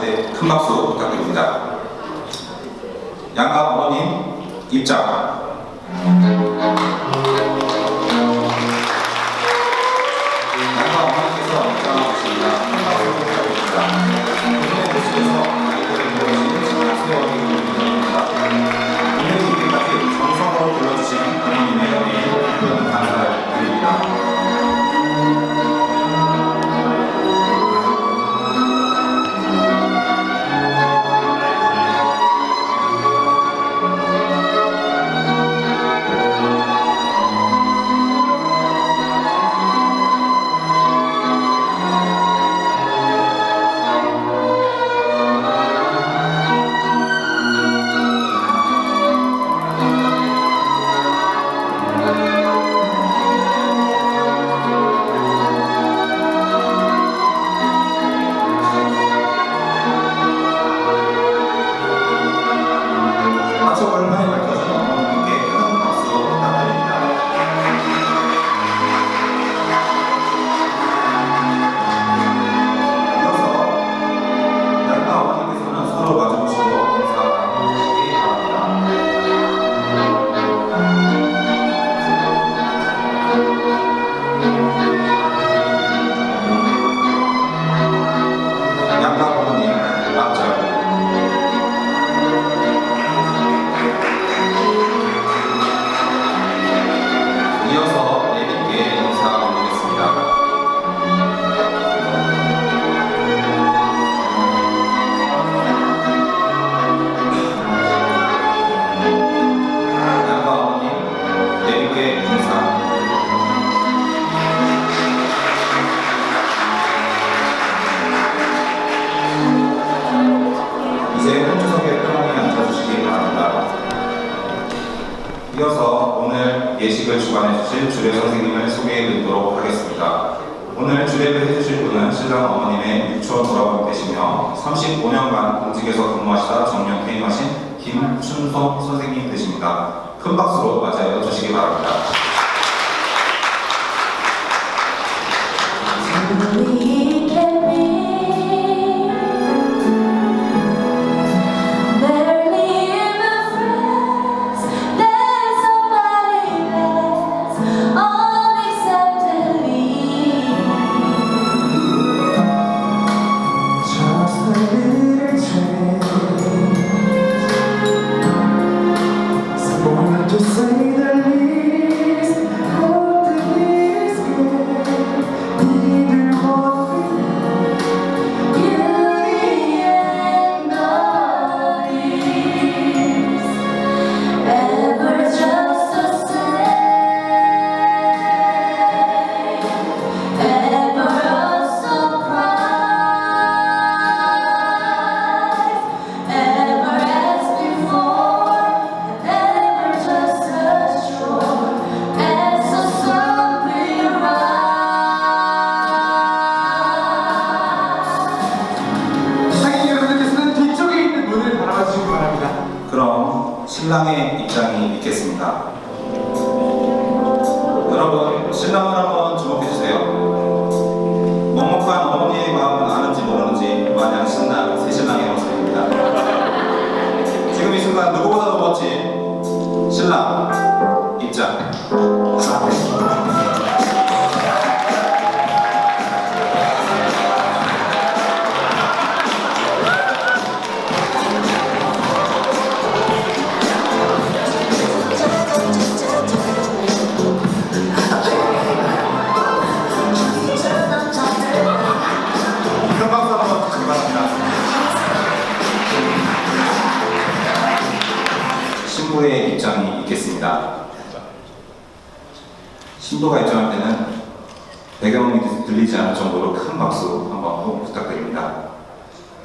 네, 하실 때 큰 박수 부탁드립니다. 양가 어머님 입장 되시며 35년간 공직에서 근무하시다 정년 퇴임하신 김춘석 선생님 되십니다. 큰 박수로 맞이하여 주시기 바랍니다.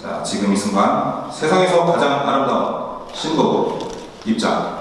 자, 지금 이 순간 세상에서 가장 아름다운 신부 입장.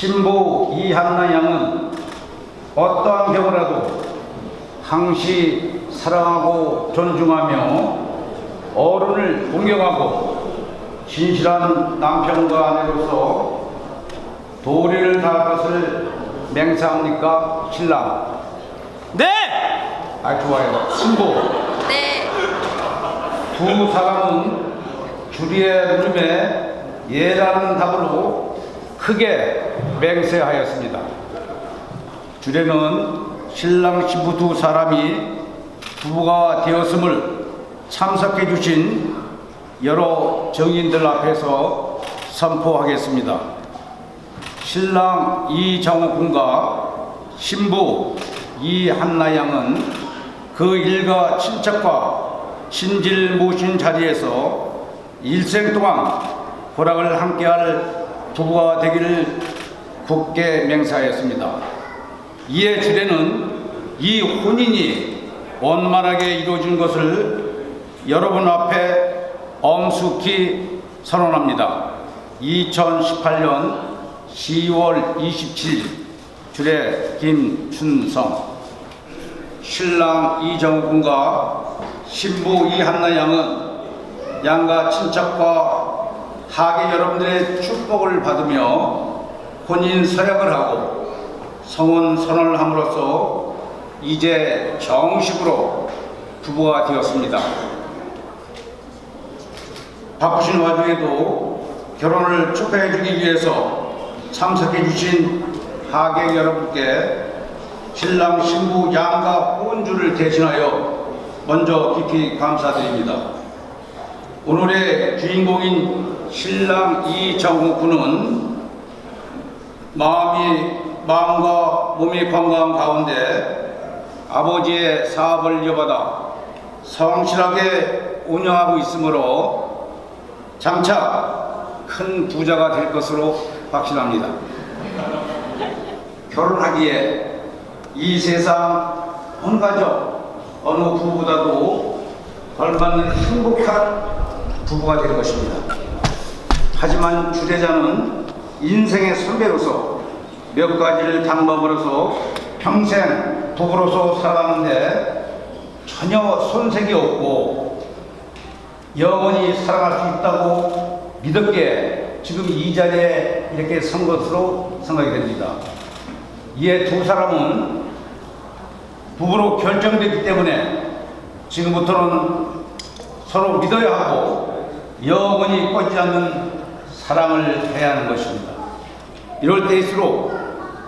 신부 이한나 양은 어떠한 경우라도 항시 사랑하고 존중하며 어른을 공경하고 진실한 남편과 아내로서 도리를 다할 것을 맹세합니까? 신랑. 네! 아, 좋아요. 신부. 네. 두 사람은 주리의 물음에 예라는 답으로 크게 맹세하였습니다. 주례는 신랑 신부 두 사람이 부부가 되었음을 참석해 주신 여러 정인들 앞에서 선포하겠습니다. 신랑 이정우 군과 신부 이한나 양은 그 일가 친척과 친질 모신 자리에서 일생 동안 고락을 함께할 부부가 되기를 굳게 맹세하였습니다. 이에 주례는 이 혼인이 원만하게 이루어진 것을 여러분 앞에 엄숙히 선언합니다. 2018년 10월 27일 주례 김춘성 신랑 이정우 군과 신부 이한나 양은 양가 친척과 하계 여러분들의 축복을 받으며 혼인 서약을 하고 성혼 선언을 함으로써 이제 정식으로 부부가 되었습니다. 바쁘신 와중에도 결혼을 축하해 주기 위해서 참석해 주신 하객 여러분께 신랑 신부 양가 혼주를 대신하여 먼저 깊이 감사드립니다. 오늘의 주인공인 신랑 이정우 군은 마음이 마음과 몸이 건강한 가운데 아버지의 사업을 이어받아 성실하게 운영하고 있으므로 장차 큰 부자가 될 것으로 확신합니다. 결혼하기에 이 세상 어느 가족 어느 부부보다도 걸맞는 행복한 부부가 될 것입니다. 하지만 주례자는 인생의 선배로서 몇 가지를 당먹으로서 평생 부부로서 살아가는데 전혀 손색이 없고 영원히 살아갈 수 있다고 믿었기에 지금 이 자리에 이렇게 선 것으로 생각이 됩니다. 이에 두 사람은 부부로 결정됐기 때문에 지금부터는 서로 믿어야 하고 영원히 꺼지지 않는 사랑을 해야 하는 것입니다. 이럴 때일수록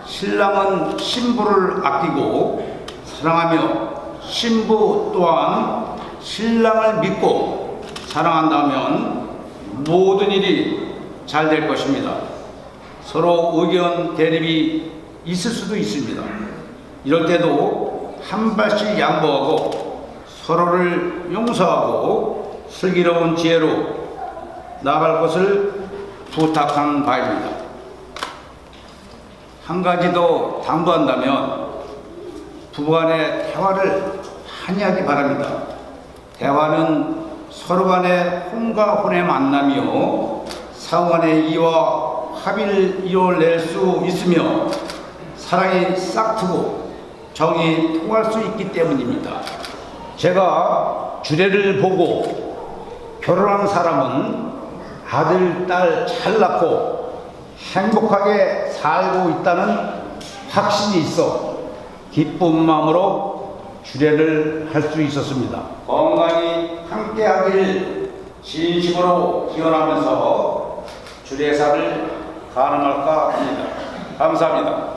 신랑은 신부를 아끼고 사랑하며 신부 또한 신랑을 믿고 사랑한다면 모든 일이 잘 될 것입니다. 서로 의견 대립이 있을 수도 있습니다. 이럴 때도 한 발씩 양보하고 서로를 용서하고 슬기로운 지혜로 나아갈 것을 부탁하는 바입니다. 한 가지 더 당부한다면 부부간의 대화를 많이 하기 바랍니다. 대화는 서로 간의 혼과 혼의 만남이요 상호 간의 이와 합의를 이뤄낼 수 있으며 사랑이 싹트고 정이 통할 수 있기 때문입니다. 제가 주례를 보고 결혼한 사람은 아들, 딸 잘 낳고 행복하게 살고 있다는 확신이 있어 기쁜 마음으로 주례를 할 수 있었습니다. 건강히 함께하기를 진심으로 기원하면서 주례사를 가능할까 합니다. 감사합니다.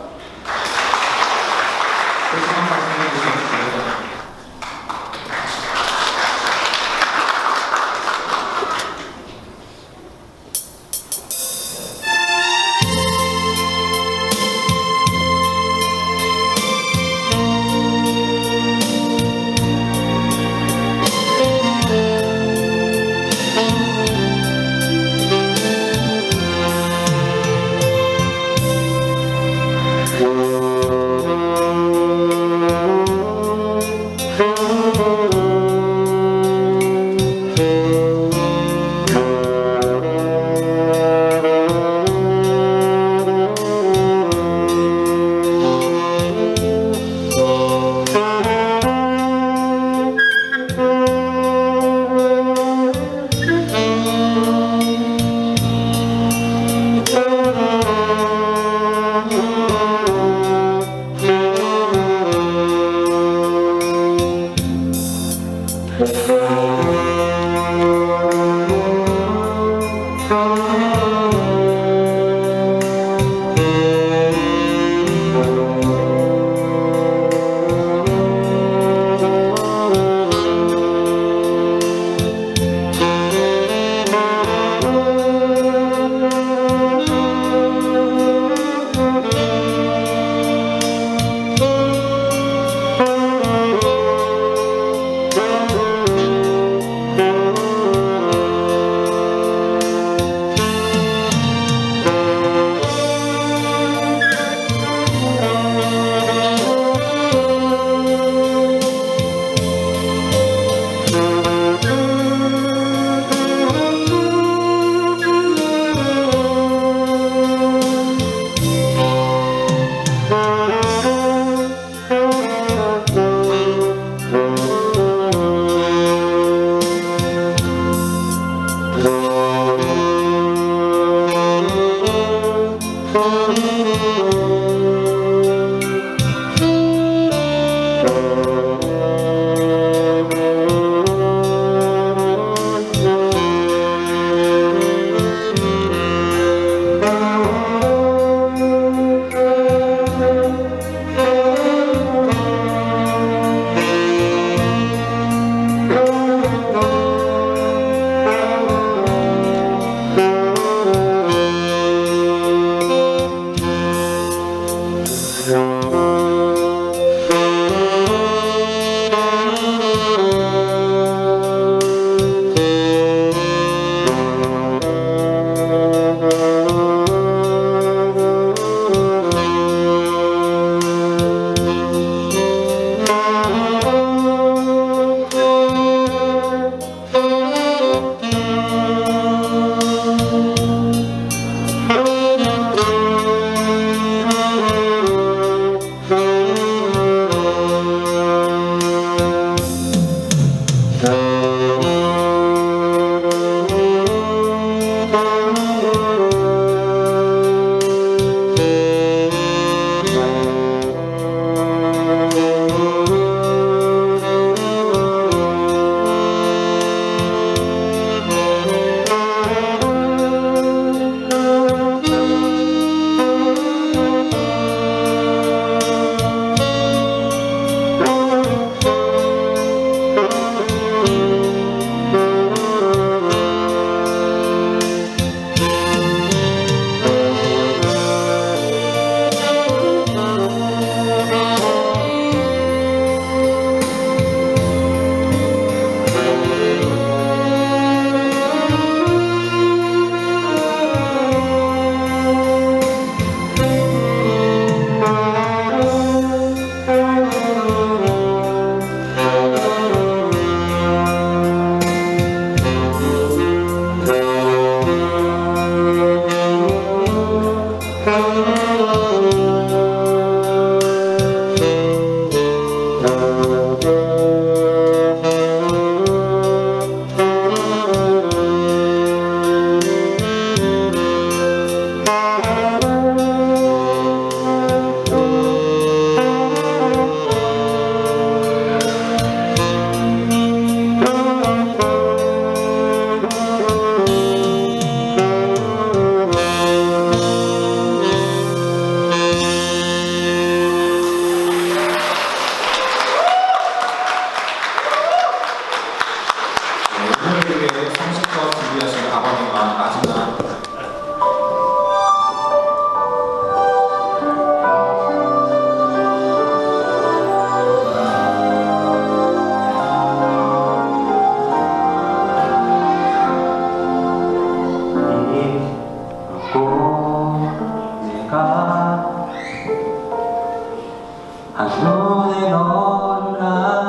한 손에 널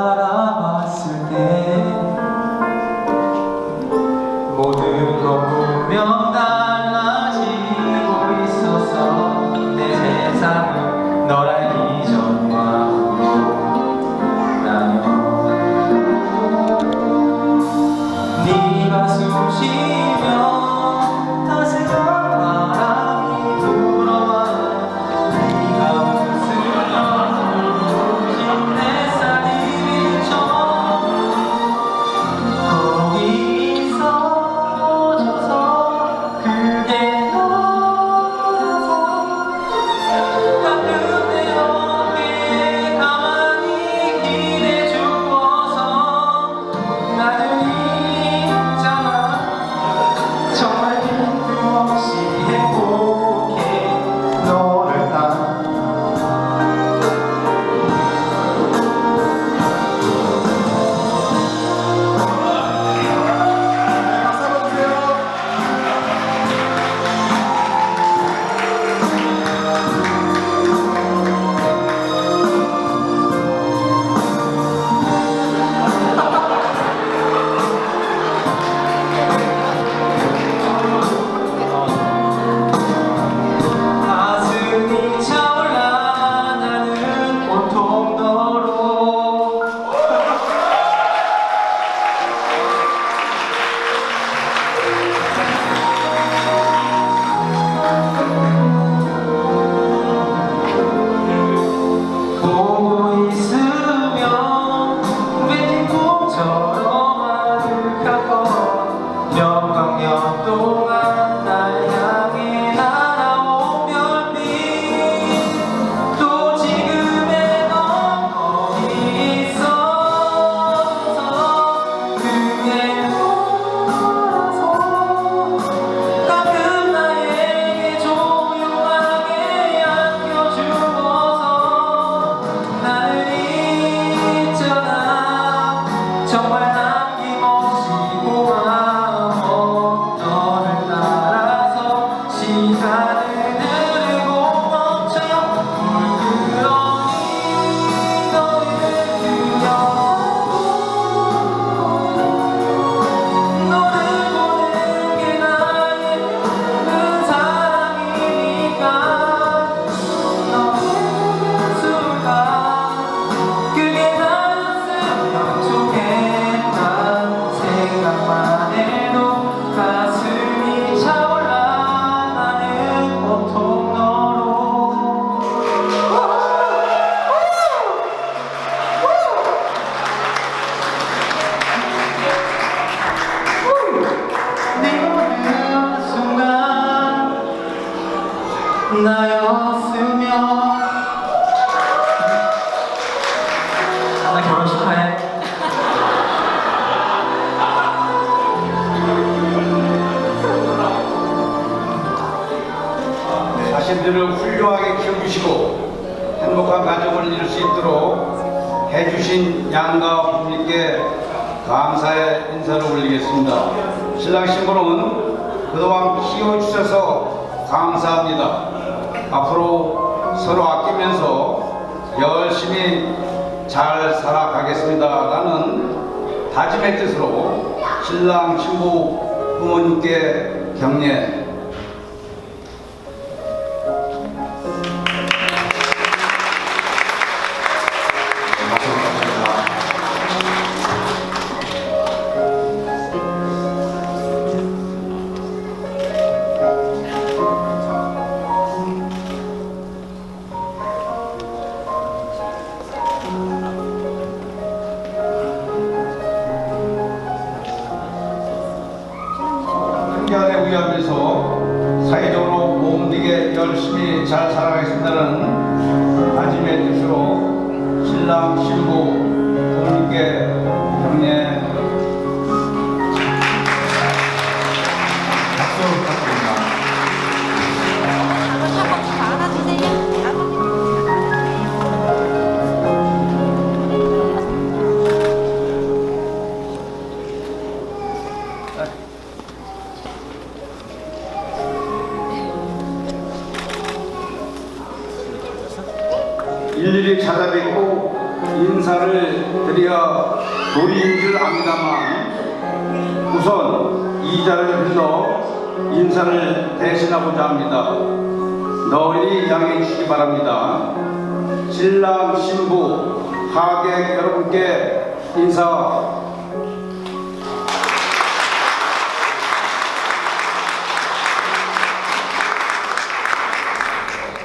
감사합니다. 앞으로 서로 아끼면서 열심히 잘 살아가겠습니다라는 다짐의 뜻으로 신랑 신부 부모님께 경례 열심히 잘 살아가겠습니다는 다짐의 뜻으로 신랑 신부 부모님께 경례 인사를 대신하고자 합니다. 널리 양해 주시기 바랍니다. 신랑 신부 하객 여러분께 인사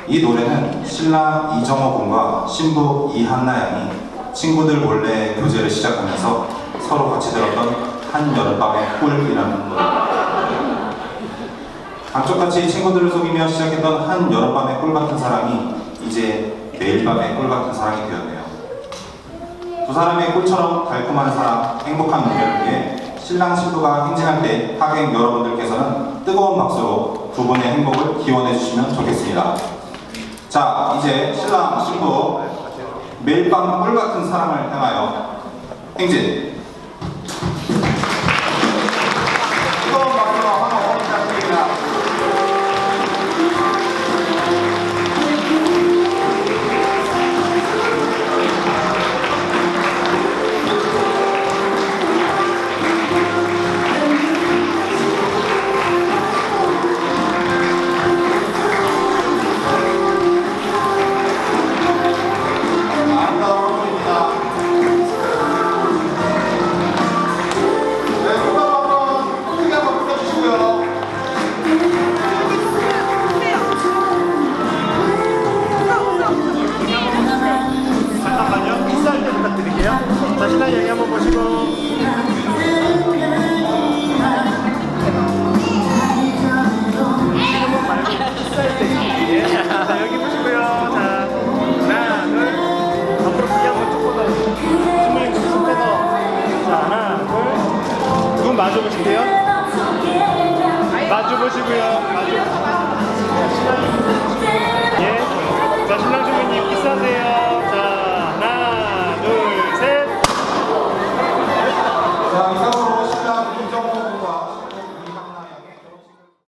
이 노래는 신랑 이정호 군과 신부 이한나 양이 친구들 몰래 교제를 시작하면서 서로 같이 들었던 한 여름밤의 꿀이라는 노래입니다. 감쪽같이 친구들을 속이며 시작했던 한 여름밤의 꿀 같은 사랑이 이제 매일 밤의 꿀 같은 사랑이 되었네요. 두 사람의 꿀처럼 달콤한 사랑, 행복한 미래를 위해 신랑 신부가 행진할 때 하객 여러분들께서는 뜨거운 박수로 두 분의 행복을 기원해 주시면 좋겠습니다. 자, 이제 신랑 신부 매일 밤 꿀 같은 사랑을 향하여 행진.